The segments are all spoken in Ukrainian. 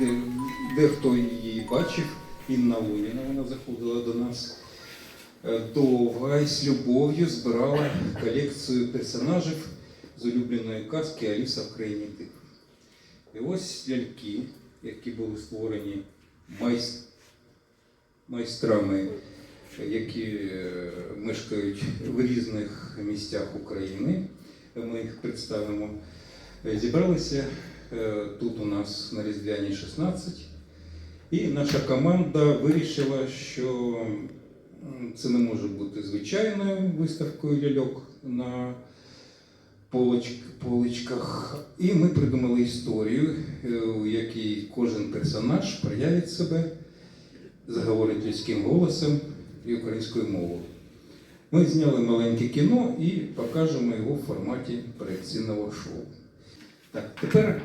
де, дехто її бачив, Інна Луніна, вона заходила до нас. Е, Довга і з любов'ю збирала колекцію персонажів з улюбленої казки Аліса в країні див. І ось ляльки, які були створені майстрами, які е, мешкають в різних місцях України. Ми їх представимо. Е, Зібралися е, тут у нас на Різдвяні 16. І наша команда вирішила, що це не може бути звичайною виставкою ляльок на поличках. І ми придумали історію, е, у якій кожен персонаж проявить себе, заговорить людським голосом і українською мовою. Ми зняли маленьке кіно і покажемо його в форматі проекційного шоу. Так, тепер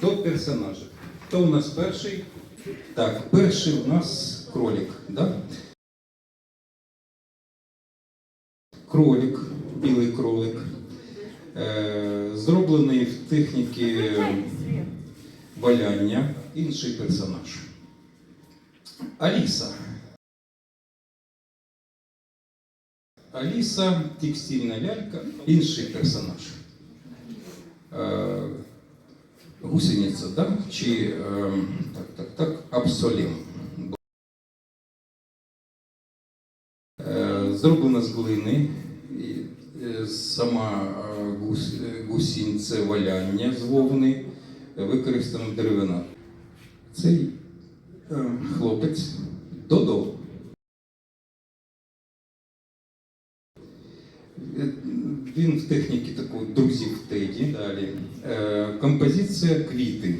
до персонажів. Хто у нас перший? Так, перший у нас кролик. Да? Кролик, білий кролик. Е, зроблений в техніці валяння. Інший персонаж. Аліса. Аліса, текстильна лялька, інший персонаж. Е, гусениця, да? чи е, так, так, так, абсолім. Е, зроблена з глини. Е, Сама е, е, гусінь це валяння з вовни, використана деревина. Цей е, хлопець Додо. Він в техніці такої друзів Теді. Далі. Е, Композиція квіти.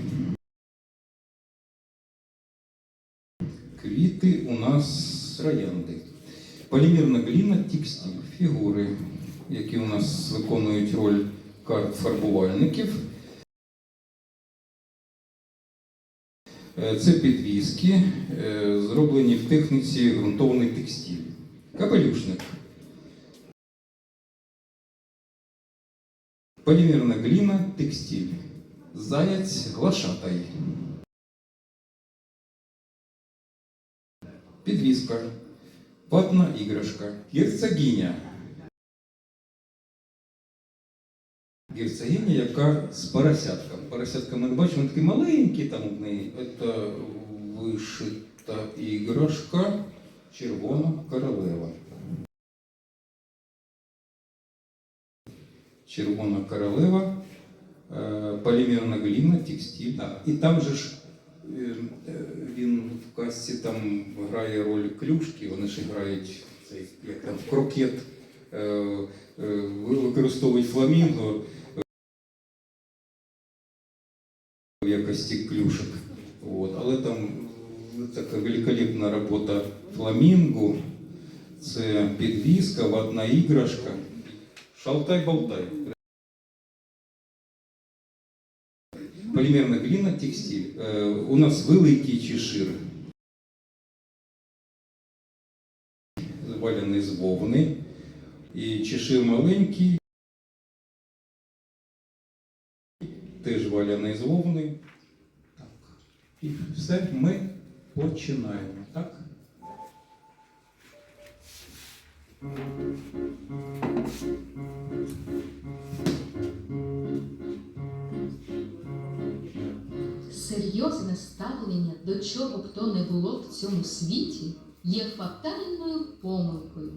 Квіти у нас троянди. Полімерна гліна, текстиль, фігури, які у нас виконують роль карт фарбувальників. Е, Це підвіски, е, зроблені в техніці ґрунтований текстиль. Капелюшник. Полімерна гліна, текстиль. Заяць, глашатай. Підвіска. Ватна іграшка. Герцогиня. Герцогиня, яка з поросятком. Поросятка ми бачимо, він такий маленький там в неї. Це вишита іграшка. Червона королева. Червона королева, е, полімерна гліна, текстиль. Так. І там же ж е, е, він в касті там грає роль клюшки, вони ж грають цей, як там, в крокет, е, е, використовують фламінго в якості клюшок. От. Але там така великолепна робота фламінго, це підвіска, ватна іграшка. Шалтай-болтай. Полімерна гліна, текстиль. Е, у нас великий чешир. Валяний з вовни. І чешир маленький. Теж валяний з вовни. Так. І все, ми починаємо. Так? Серйозне ставлення до чого б то не було в цьому світі є фатальною помилкою.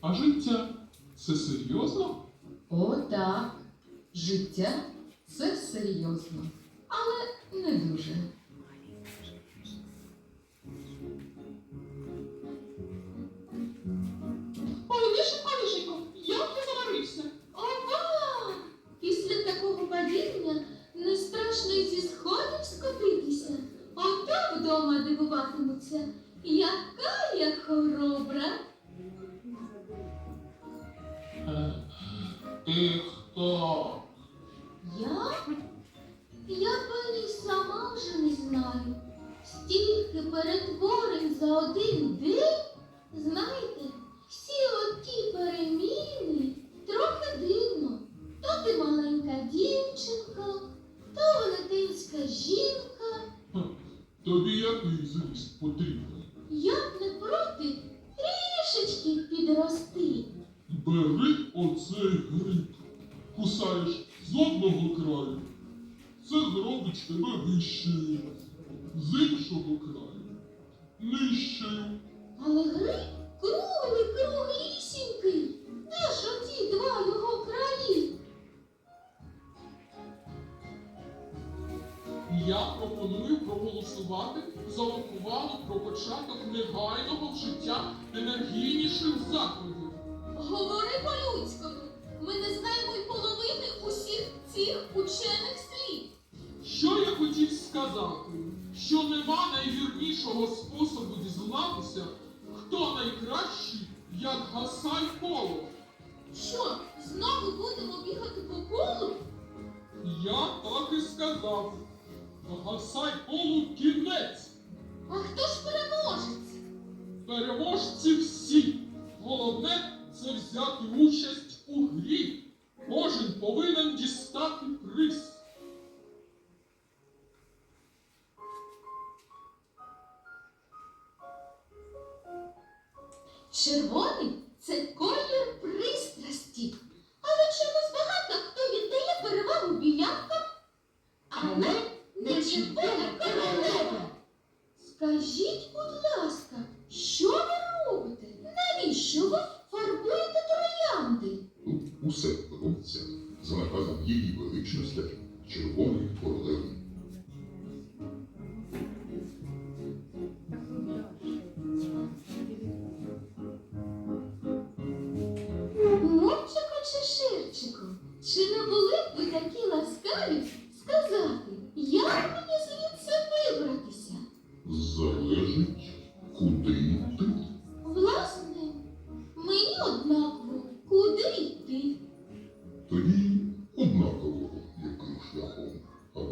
А життя це серйозно? О, так, життя це серйозно, але не дуже. Знаю. Стільки перетворень за один день. Знаєте, всі оті переміни трохи дивно. То ти маленька дівчинка, то велетенська жінка. Хм, який зріст потрібен. Я б не проти трішечки підрости. Бери оцей гриб. Кусаєш з одного краю. Це зробить тебе вищою. З іншого краю нижчою. Але гриб круглий, круглісінький. Де ж оті два його краї? Я пропоную проголосувати за ухвалу про початок негайного вжиття енергійніших заходів. Говори по-людському. Ми не знаємо й половини усіх цих учених слів. Що я хотів сказати? Що нема найвірнішого способу дізнатися, хто найкращий, як гасай коло. Що, знову будемо бігати по колу? Я так і сказав. Гасай колу кінець. А хто ж переможець? Переможці всі. Головне це взяти участь у грі. Кожен повинен дістати приз. Червоний це колір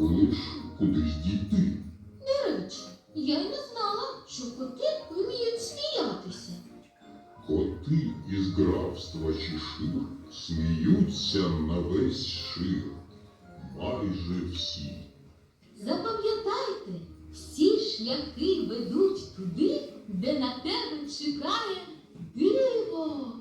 аби лиш кудись дійти. До речі, я й не знала, що коти вміють сміятися. Коти із графства Чешир сміються на весь шир. Майже всі. Запам'ятайте, всі шляхи ведуть туди, де на тебе чекає диво.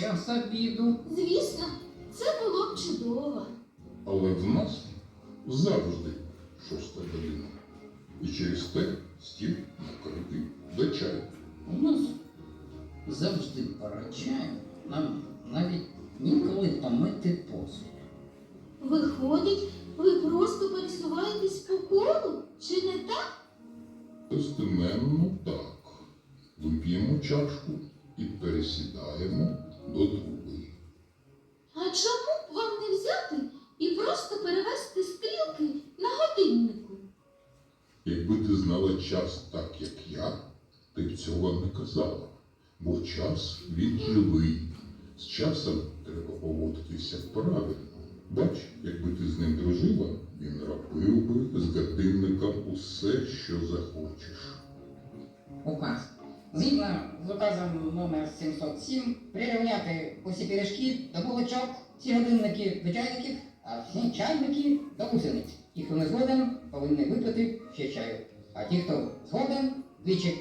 Настав час обіду. Звісно, це було б чудово. Але в нас завжди шоста година. І через те стіл накритий до чаю. У нас завжди пора чаю. Нам навіть ніколи помити посуд. Виходить, ви просто пересуваєтесь по колу, чи не так? Достеменно так. Вип'ємо чашку і пересідаємо до другої. А чому б вам не взяти і просто перевести стрілки на годиннику? Якби ти знала час так, як я, ти б цього не казала. Бо час він живий. З часом треба поводитися правильно. Бач, якби ти з ним дружила, він робив би з годинником усе, що захочеш. Указ. Згідно з указом номер 707 прирівняти усі пиріжки до булочок, всі годинники до чайників, а всі чайники до гусениць. Ті, хто не згоден, повинні випити ще чаю. А ті, хто згоден, двічі.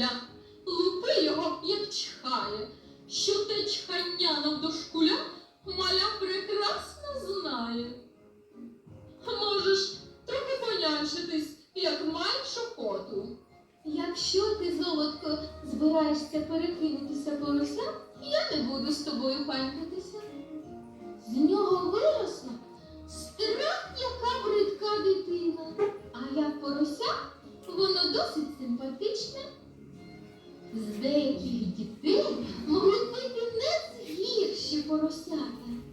Бурчи, З деяких дітей можуть бути не гірші поросята,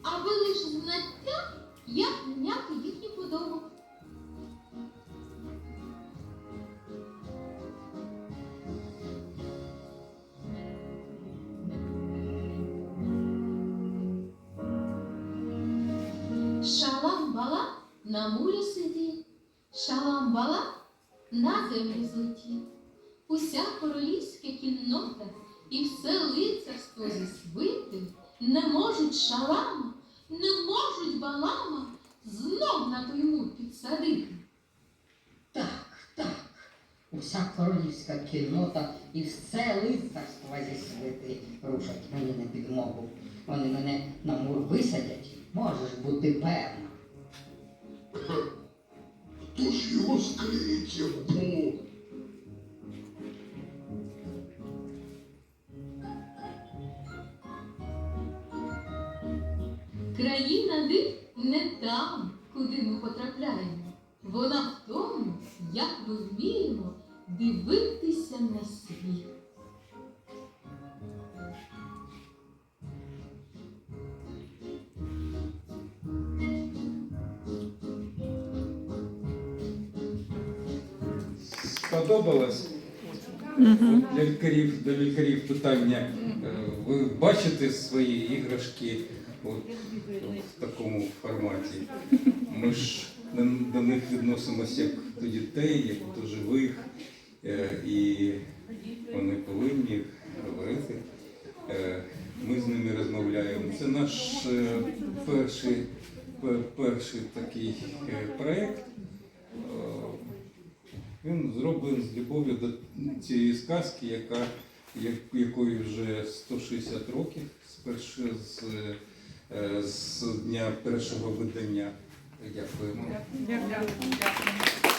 аби лиш знаття, як міняти їхню подобу. Шалам-бала на мурі сидів, шалам-бала на землю злетів. Уся королівська кіннота і все лицарство зі свити не можуть шалама, не можуть балама знов на той мур підсадити. Так, так. Уся королівська кіннота і все лицарство зі свити рушать мені на підмогу. Вони мене на мур висадять, можеш бути певна. Хто ж його скриється Сподобалось? Для лікарів, для лікарів питання. Е, Ви бачите свої іграшки от, в такому форматі? Ми ж до до них відносимося як до дітей, як до живих, е, і вони повинні говорити. Е, Ми з ними розмовляємо. Це наш перший, перший такий проєкт. Він зроблений з любов'ю до цієї сказки, яка, як- якої вже 160 років з, з, е, з дня першого видання. Дякуємо. Дякую. Теперь